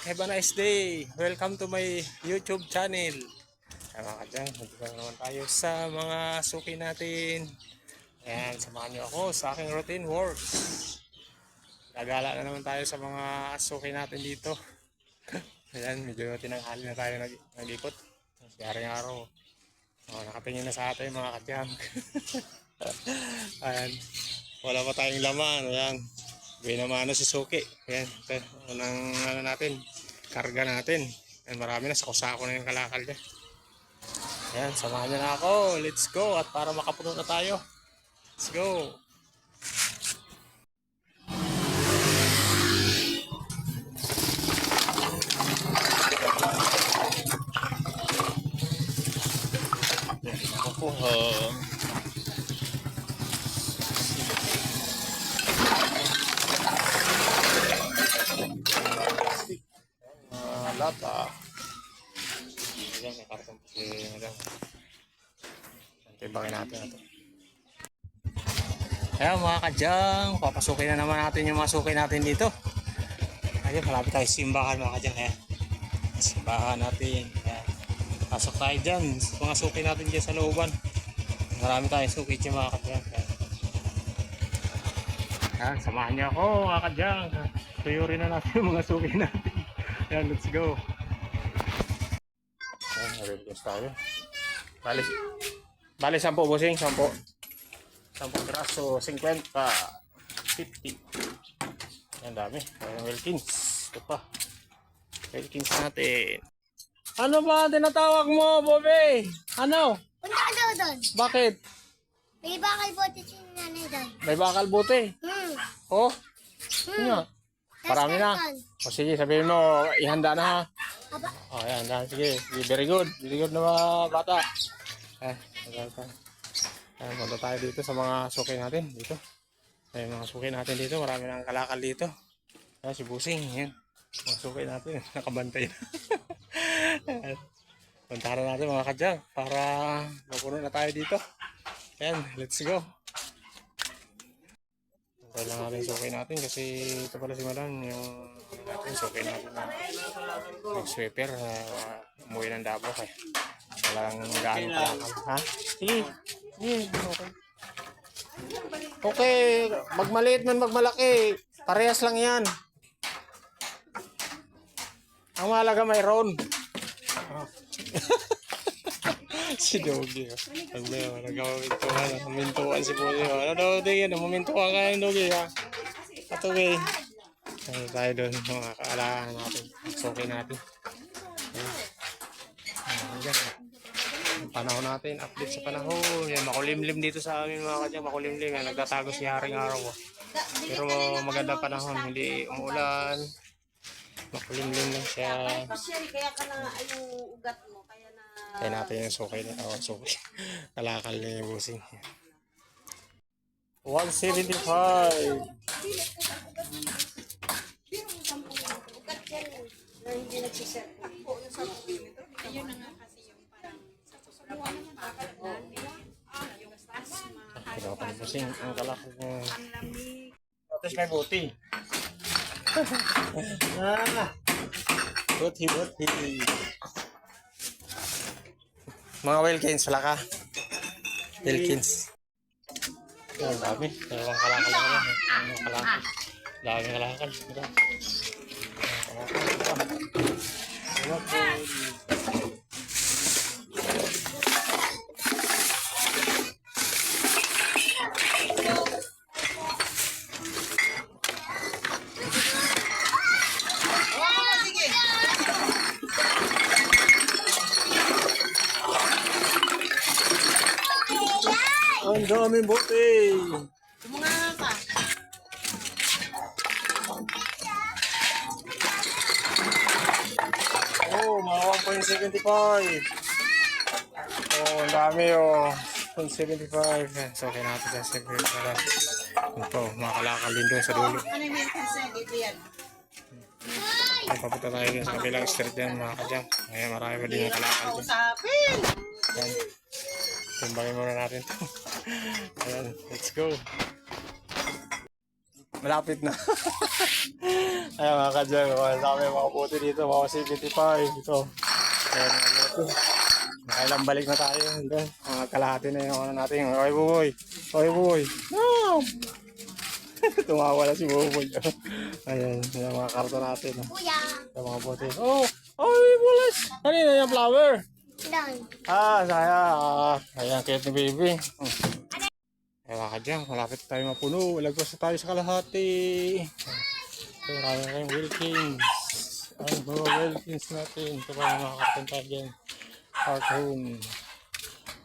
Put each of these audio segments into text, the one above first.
kadyang. Have a nice day. Welcome to my YouTube channel. Ayan mga kadyang, na naman tayo sa mga suki natin. Ayan, samahan niyo ako sa aking routine work. Gagala na naman tayo sa mga suki natin dito. Ayan, medyo tinanghali na tayo nag nag-ikot. Yaring araw. Oh, nakatingin na sa atin mga kadyang. Ayan. Wala pa tayong laman. Ayan. Binamano si Suki. Ayan. Ito, unang ano natin. Karga natin. Ayan, marami na. Sako-sako na yung kalakal niya. Ayan, samahan niyo na ako. Let's go. At para makapuno na tayo. Let's go. Ayan, ako po. Uh, mga lata. Ayan, may karton po si Madam. Tibangin natin ito. Ayan mga kadyang, papasukin na naman natin yung mga suki natin dito. Ayun, malapit tayo simbahan mga kadyang. Ayan. Simbahan natin. Ayan. Pasok tayo dyan. Mga suki natin dyan sa looban. Marami tayong suki dyan mga kadyang. Ayan. Ayan, samahan niyo ako mga kadyang. Tuyurin na natin yung mga suki natin. Ayan, let's go. Ayan, nare-release tayo. Bali, bali 10 busing, 10. 10 graso, 50, 50. Ayan, dami. Ayan, Wilkins. Ito pa. Wilkins natin. Ano ba tinatawag mo, Bobby? Ano? Punta ka daw doon. Bakit? May bakal bote si nanay doon. May bakal buti. Hmm. Oh, Hmm. nga. Marami na. O sige, sabihin mo, ihanda na ha. Aba, Oh, ayan, ayan, sige. Very good. Very good na mga bata. Eh, maganda. Ayan, punta tayo dito sa mga suki natin. Dito. Ayan, mga suki natin dito. Marami nang kalakal dito. Ayan, si Busing. Ayan. Mga suki natin. Nakabantay na. Puntahan na natin mga kadyang para mapuno na tayo dito. Ayan, let's go. Puntahan lang natin suki natin kasi ito pala si Madam yung natin, suki natin na mag-sweeper. Uh, umuwi ng Davao kaya walang gaano kalakal. Ha? Sige. Sige, okay. Okay, magmaliit man magmalaki, parehas lang yan. Ang mahalaga mayroon. Oh. si Dogi. Pag may mga nagawamintuhan, namintuhan si Puyo. Ano daw, Dogi? Namumintuhan ka ng Dogi, ha? At okay. Ano tayo doon, mga kaalahan natin. Okay natin. Ayan. Ang panahon natin, update sa panahon. Yan, makulimlim dito sa amin mga kadya, makulimlim. Yan, nagtatago si Haring Araw. Pero maganda panahon, hindi umulan. Makulimlim lang siya. Kaya ka na ay yung ugat mo, kaya na... Kaya natin yung sukay na. Oh, sukay. Kalakal na yung busing. 175. Ugat yan na hindi nagsisir. Kaya pa busing. Ang kalakal niya. Tapos may buti. Ah. Buti, buti. Mga Wilkins, wala ka. Wilkins. Ang dami. Dalawang kalakal na lang. Ang kalakal. Dami kalakal. Ang kalakal. Daming buti. Mga pa. Oh, mga 1.75. Oh, ang dami oh. 1.75. So, okay natin sa secret para ito, mga kalakal din doon sa dulo. Ano yung meron kasi dito yan? Papunta tayo din sa kabilang street din mga kadyang. Ngayon, marami pa din yung kalakal. Usapin! Yan. Timbangin muna natin to. Ayan, let's go. Malapit na. Ayan mga kadyang, mga dami mga bote dito, mga 75 ito. Ayan mga bote. Nakailang balik na tayo. Hanggang mga kalahati na yung ano natin. Oy boy! Oy boy! No! Tumawa na si Boboy. Ayan, yung mga karton natin. Kuya. Yung mga bote. Oh! Oy, bulas! Kanina yung flower. Doon. Ah, saya. Ah, ayan, cute ni baby. Hmm. Ewan ka dyan, malapit tayo mapuno. Lagpas na tayo sa kalahati. Ito, marami kayong Wilkins. Ang mga Wilkins natin. Ito pa yung tayo dyan. Cartoon.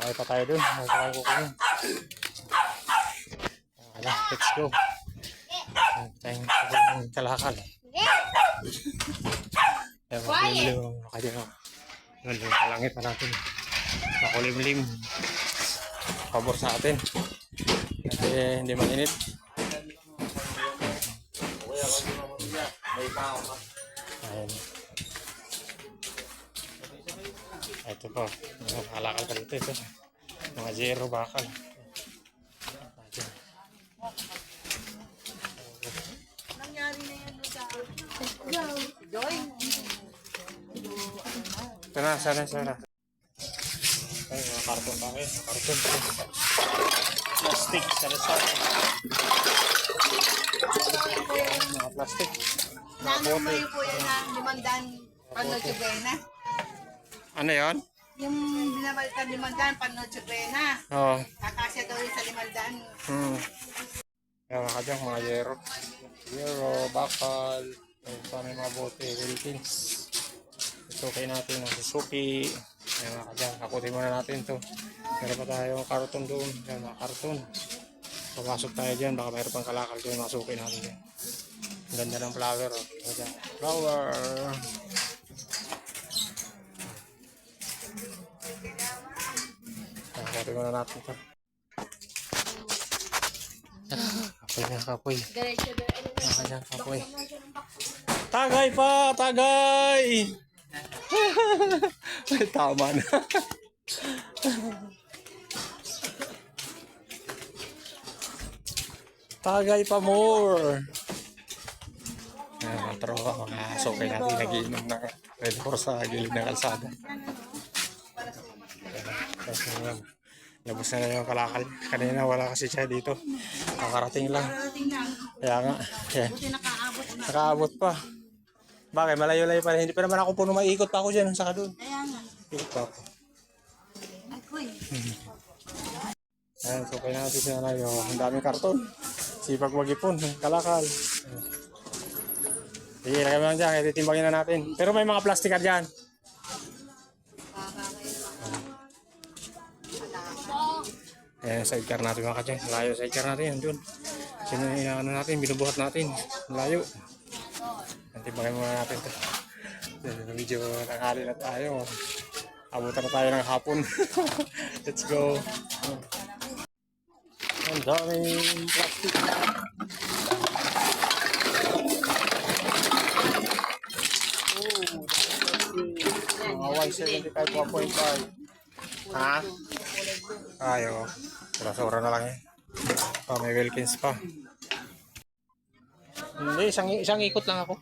Okay pa tayo dun. Okay pa tayo kukunin. Wala, let's go. Tayong kalakal. Ewan ko yung lim. Kaya yun, yung kalangit na natin. Makulimlim. Pabor sa atin. Kasi hindi mainit. Ayan. Ito po. Mga kalakal ka dito. Ito. Mga zero bakal. Ayan. Nangyari na yan sa. Joy. Ito na, sana, sana. Ay, mga karton pa kayo. Karton. Plastic, sana sana. Mga plastic. Sana umayo po yan na limandaan panoche buena. Ano yon? Yung binabalikan limandaan panoche buena. Oo. Kakasya daw yun sa limandaan. Hmm. Kaya mga kadyang, mga yero. Yero, bakal. Pa may mga bote, Wilkins. Susuki natin ang Suzuki. Ayan mga kadyang, kakutin muna natin to. Meron pa tayong karton doon. Ayan mga karton. Papasok tayo dyan, baka mayroon pang kalakal dyan, masuki natin dyan. Ang ganda ng flower. Oh. Ayan, Flower. Kakutin muna natin to. Kapoy na kapoy. Nakanyang kapoy. Tagay pa! Tagay! Ay, tama na. Tagay pa more. Ayan, mga tropa, mga sokay natin nagiinom na Red Horse sa gilid ng kalsada. Tapos yun, labos na na yung kalakal. Kanina wala kasi siya dito. Nakarating lang. Kaya nga. Na. nakaabot pa. Bakit? Malayo-layo pa rin. Hindi pa naman ako puno maiikot pa ako dyan. Saka doon. Kaya nga. Ikot pa ako. Ay, kuy. Ayan, so kaya natin siya na yun. Ang daming karton. Sipag mag-ipon. Kalakal. Sige, lagay mo lang dyan. Kaya titimbangin na natin. Pero may mga plastic ka dyan. Ayan, sidecar natin mga kadyan. Layo sidecar natin yan dun. Sino yung inaano natin, binubuhat natin. Layo. Titimbangin muna natin ito. Medyo nanghali na tayo. Abutan na tayo ng hapon. Let's go. Ang daming plastic. Oh, mga Y75 1.5. Ha? Ayo. Sura-sura na lang eh. Oh, may Wilkins pa. Hindi, isang, isang ikot lang ako.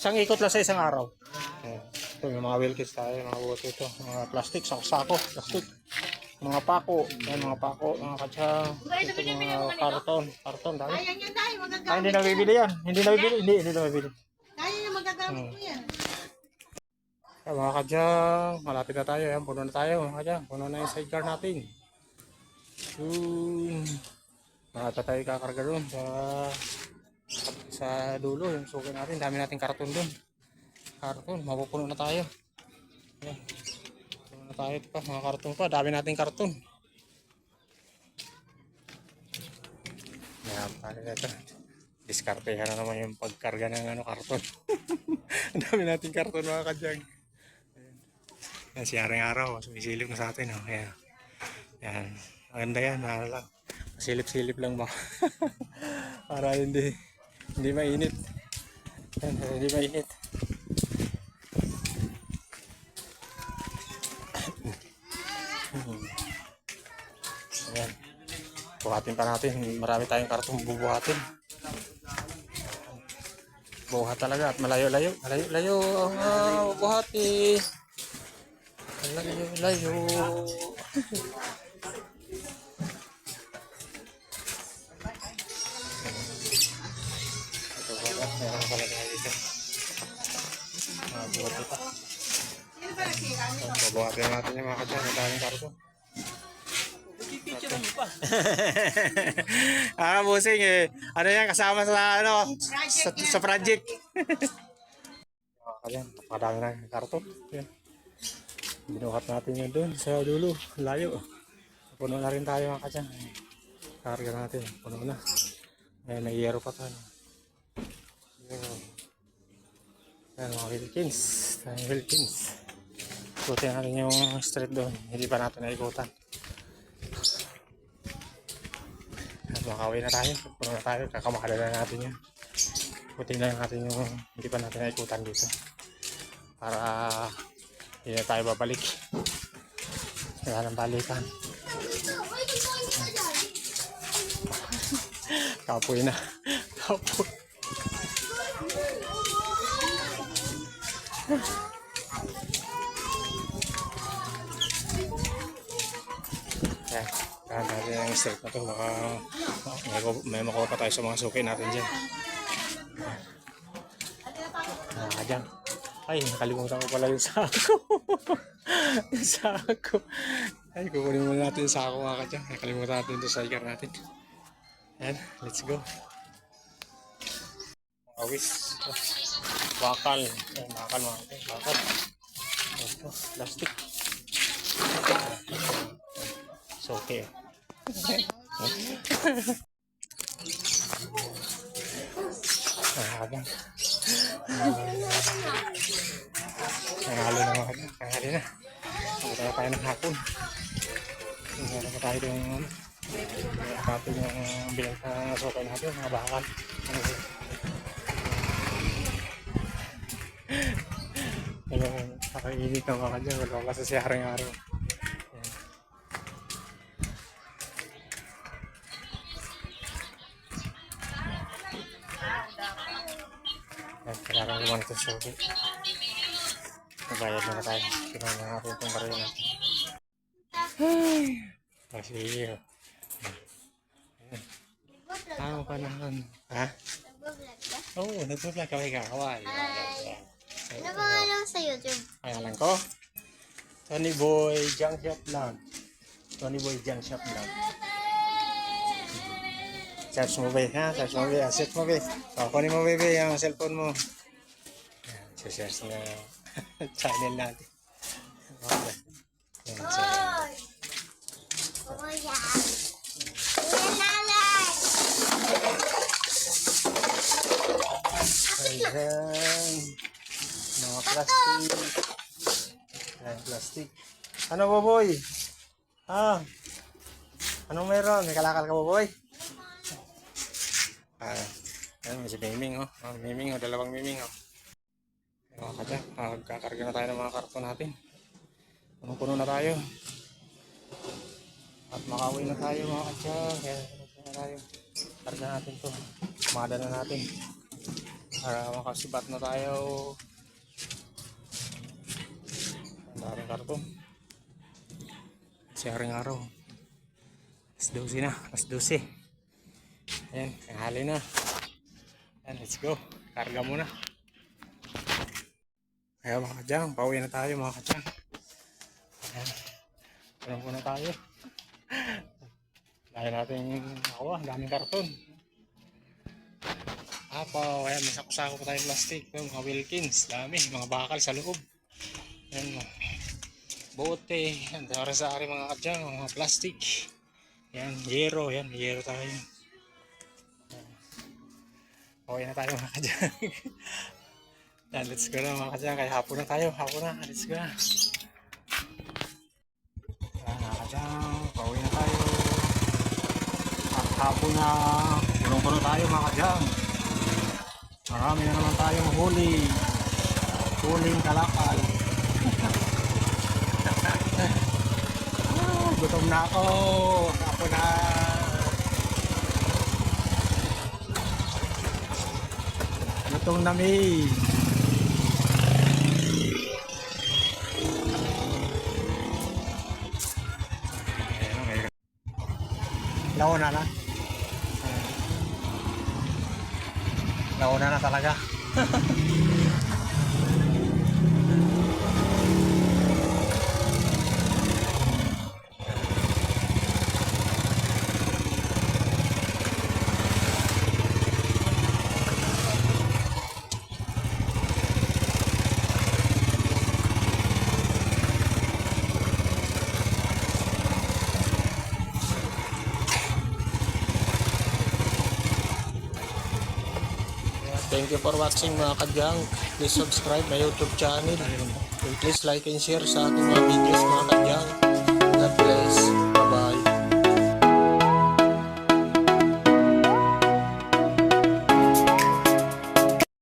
Isang ikot lang sa isang araw. Ayan. Ito, may mga Wilkins tayo, mga bote ito. Mga plastic, sako-sako, plastic. Mga pako, Ayan, mga pako, mga katsang. Ito, mga karton, karton, dami. Kaya yan dahil Ah, magagamit. hindi na bibili yan. Hindi na bibili. Hindi, hindi na bibili. Kaya yung magagamit mo yan. Mga kadyang, malapit na tayo. Ayan, puno na tayo mga kadyang. Puno na yung sidecar natin. Soon. Nakata tayo kakarga doon sa sa dulo. Yung suki natin. Dami nating karton doon. Karton. Mapupuno na tayo. Ayan. Puno na tayo pa. Mga karton pa. Dami nating karton. Ayan, pala na ito. Diskartehan na naman yung pagkarga ng ano, karton. Dami nating karton mga kadyang. Yan, si Aring Araw, sumisilip na sa atin. Oh. Yan. Yan. Maganda yan, ano lang. Silip-silip lang ba? Para hindi hindi mainit. Yan, hindi mainit. Ayan. Buhatin pa natin. Marami tayong kartong bubuhatin. Buhat talaga at malayo-layo. Malayo-layo ang uh, buhati. Malayo-layo. Natin. Ang daming karto. ah, busing eh. Ano yan, kasama sa ano, sa, sa project. Na karto. Binuhat natin yun doon sa dulo. Layo. Puno na rin tayo mga. Karga natin. Puno na. Ayan, may yero pa tayo. Ayan, mga. Tayo Wilkins. Ikutin natin yung street doon. Hindi pa natin naikutan. At makawin na tayo. Puno na tayo. Kakamakala na natin yan. Ikutin na natin yung hindi pa natin naikutan dito. Para hindi na tayo babalik. Wala nang balikan. Kapoy na. Kapoy. straight na to. Baka may, may makuha pa tayo sa mga suki natin dyan. Ah, dyan. Ay, nakalimutan ko pala yung sako. yung sako. Ay, kukunin muna natin yung sako mga kadyan. Nakalimutan natin sa igar natin. Yan, let's go. Awis. Bakal. Ay, bakal mga kadyan. Bakal. Ito, plastic. So, okay. Ah, kadyan. Nanghalo na mga kadyan. Nanghalo na. Na tayo ng hapon. Nanghalo na tayo yung natin yung bilang sa sokay natin, mga bakal. Ayun, nakainit na mga kadyan. Wala ka sa siyaring araw. Ayan, kailangan naman ito suki. Magbayad na tayo. Kinuha na natin itong baril natin. Kasi, uh, tama pa naman. Ha? Nagbablog ka? Oo, oh, nagpa-vlog kami kakaway. Ano ba lang sa YouTube? Pangalan ko? Tony Boy Junk Shop Vlog. Tony Boy Junk Shop Vlog. Search mo ba ha? Search mo ba? Search mo ba? O, kunin mo baby yung cellphone mo. Search na channel natin. Okay. So, Hoy! Kuya! Ayan. Mga plastic. Ayan, plastic. Ano ba, boy? Ah. Anong meron? May kalakal ka ba, boy? Ah. Ayan, si Miming, oh. Ah, Miming, oh. Dalawang Miming, oh. Mga kadya, magkakarga na tayo ng mga karton natin. Punong-puno na tayo. At makauwi na tayo, mga kadya. Kaya, na tayo. Karga natin to. Kumada na natin para makasibat na tayo ang daming karton sharing araw alas 12 na alas 12 ayan tanghali na ayan let's go karga muna kaya mga kadyang pauwi na tayo mga kadyang ayan punong na tayo dahil natin ako ang daming karton Apo, ayan, may sako-sako pa tayong plastic. Yung mga Wilkins, dami, mga bakal sa loob. Ayan. Bote, yan, para sa aking mga kadyang, mga plastic. Yan, yero, yan, yero tayo. Okay na tayo mga kadyang. yan, let's go na mga kadyang, kaya hapon na tayo, hapon na, let's go na. Yan, mga kadyang, pauwi na tayo. At hapon na, punong-puno tayo mga kadyang. Marami na naman tayong huli. Huling kalakal. ah, gutom na ako. Ako na. Gutom na mi. Launa na. Launa na talaga. Thank you for watching mga kadyang. Please subscribe my YouTube channel. And please like and share sa ating mga videos mga kadyang.